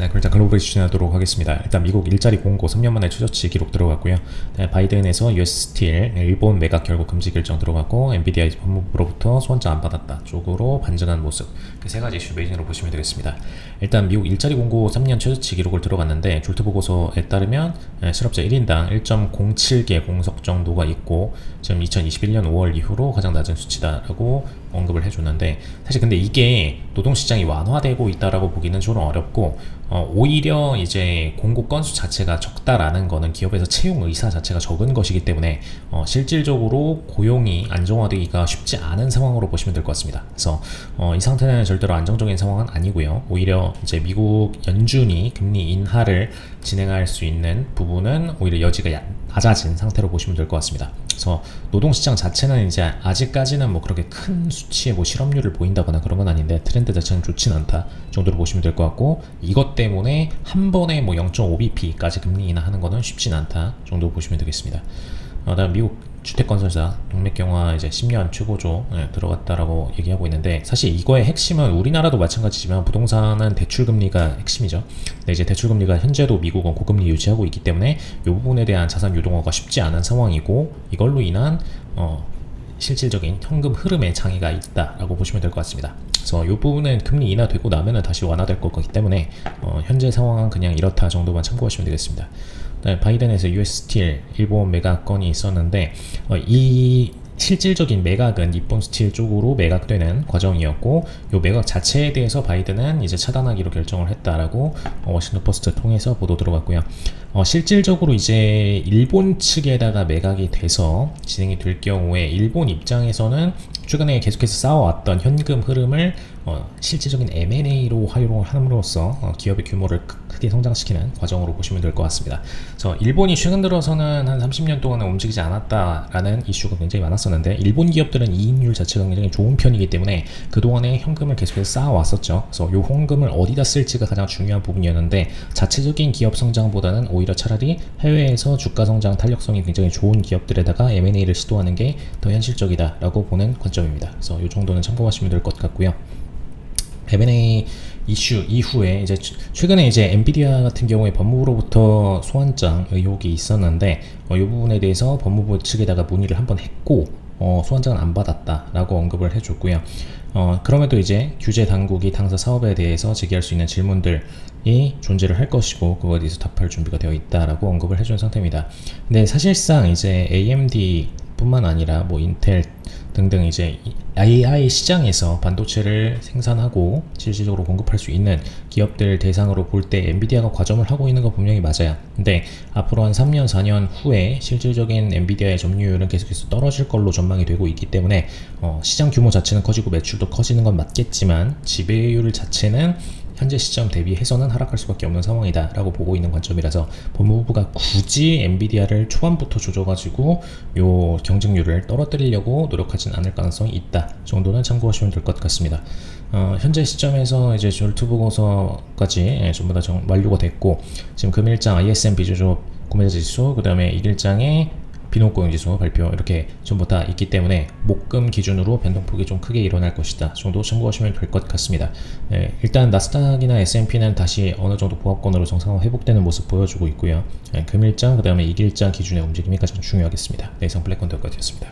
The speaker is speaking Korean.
네, 그럼 일단 글로벌 진행하도록 하겠습니다. 일단 미국 일자리 공고 3년 만에 최저치 기록 들어갔고요. 네, 바이든에서 US 스틸, 일본 매각 결국 금지 결정 들어갔고 엔비디아 법무부로부터 소원장 안 받았다 쪽으로 반전한 모습. 그 세 가지 이슈 메인으로 보시면 되겠습니다. 일단 미국 일자리 공고 3년 최저치 기록을 들어갔는데 졸트 보고서에 따르면 네, 실업자 1인당 1.07개 공석 정도가 있고 지금 2021년 5월 이후로 가장 낮은 수치다라고 언급을 해줬는데 사실 근데 이게 노동시장이 완화되고 있다라고 보기는 좀 어렵고 어, 오히려 이제 공고 건수 자체가 적다라는 거는 기업에서 채용 의사 자체가 적은 것이기 때문에 어, 실질적으로 고용이 안정화되기가 쉽지 않은 상황으로 보시면 될 것 같습니다. 그래서 어, 이 상태는 절대로 안정적인 상황은 아니고요. 오히려 이제 미국 연준이 금리 인하를 진행할 수 있는 부분은 오히려 여지가 야- 낮아진 상태로 보시면 될 것 같습니다. 그래서 노동시장 자체는 이제 아직까지는 뭐 그렇게 큰 수치의 뭐 실업률을 보인다거나 그런 건 아닌데 트렌드 자체는 좋진 않다 정도로 보시면 될 것 같고 이것 때문에 한 번에 뭐 0.5bp까지 금리 인하하는 거는 쉽진 않다 정도 보시면 되겠습니다. 어, 다음 미국 주택건설사 동맥경화 이제 10년 최고조 예, 들어갔다라고 얘기하고 있는데 사실 이거의 핵심은 우리나라도 마찬가지지만 부동산은 대출금리가 핵심이죠. 근데 이제 대출금리가 현재도 미국은 고금리 유지하고 있기 때문에 이 부분에 대한 자산 유동화가 쉽지 않은 상황이고 이걸로 인한 어, 실질적인 현금 흐름에 장애가 있다라고 보시면 될 것 같습니다. 그래서 이 부분은 금리 인하 되고 나면은 다시 완화될 것 같기 때문에 어, 현재 상황은 그냥 이렇다 정도만 참고하시면 되겠습니다. 네, 바이든에서 US 스틸 일본 매각 건이 있었는데 어, 이 실질적인 매각은 니폰 스틸 쪽으로 매각되는 과정이었고 이 매각 자체에 대해서 바이든은 이제 차단하기로 결정을 했다라고 어, 워싱턴 포스트 통해서 보도 들어갔고요. 어, 실질적으로 이제 일본 측에다가 매각이 돼서 진행이 될 경우에 일본 입장에서는 최근에 계속해서 쌓아왔던 현금 흐름을 어, 실질적인 M&A로 활용을 함으로써 어, 기업의 규모를 크- 크게 성장시키는 과정으로 보시면 될 것 같습니다. 그래서 일본이 최근 들어서는 한 30년 동안은 움직이지 않았다라는 이슈가 굉장히 많았었는데 일본 기업들은 이익률 자체가 굉장히 좋은 편이기 때문에 그동안에 현금을 계속해서 쌓아왔었죠. 그래서 이 현금을 어디다 쓸지가 가장 중요한 부분이었는데 자체적인 기업 성장보다는 오히려 차라리 해외에서 주가 성장 탄력성이 굉장히 좋은 기업들에다가 M&A를 시도하는 게 더 현실적이다라고 보는 관점입니다. 그래서 이 정도는 참고하시면 될 것 같고요. M&A 이슈 이후에 이제 최- 최근에 이제 엔비디아 같은 경우에 법무부로부터 소환장 의혹이 있었는데 어, 이 부분에 대해서 법무부 측에다가 문의를 한번 했고 어, 소환장은 안 받았다라고 언급을 해줬고요. 어, 그럼에도 이제 규제 당국이 당사 사업에 대해서 제기할 수 있는 질문들이 존재를 할 것이고 그거에 대해서 답할 준비가 되어 있다라고 언급을 해준 상태입니다. 근데 사실상 이제 AMD뿐만 아니라 뭐 인텔 등등 이제 이 AI 시장에서 반도체를 생산하고 실질적으로 공급할 수 있는 기업들 대상으로 볼 때 엔비디아가 과점을 하고 있는 거 분명히 맞아요. 근데 앞으로 한 3년, 4년 후에 실질적인 엔비디아의 점유율은 계속해서 떨어질 걸로 전망이 되고 있기 때문에 어, 시장 규모 자체는 커지고 매출도 커지는 건 맞겠지만 지배율 자체는 현재 시점 대비 해서는 하락할 수밖에 없는 상황이다 라고 보고 있는 관점이라서 법무부가 굳이 엔비디아를 초반부터 조져가지고 요 경쟁률을 떨어뜨리려고 노력하진 않을 가능성이 있다 정도는 참고하시면 될 것 같습니다. 어, 현재 시점에서 이제 졸트 보고서까지 예, 전부 다 정- 완료가 됐고 지금 금일장 ISM 비주조 구매자 지수 그 다음에 일일장의 비농고용 지수 발표 이렇게 전부 다 있기 때문에 목금 기준으로 변동폭이 좀 크게 일어날 것이다 정도 참고하시면 될 것 같습니다. 예, 일단 나스닥이나 S&P는 다시 어느 정도 보합권으로 정상화 회복되는 모습 보여주고 있고요. 예, 금일장 그 다음에 이길장 기준의 움직임이 가장 중요하겠습니다. 네, 이상 블랙컨 덕까지였습니다.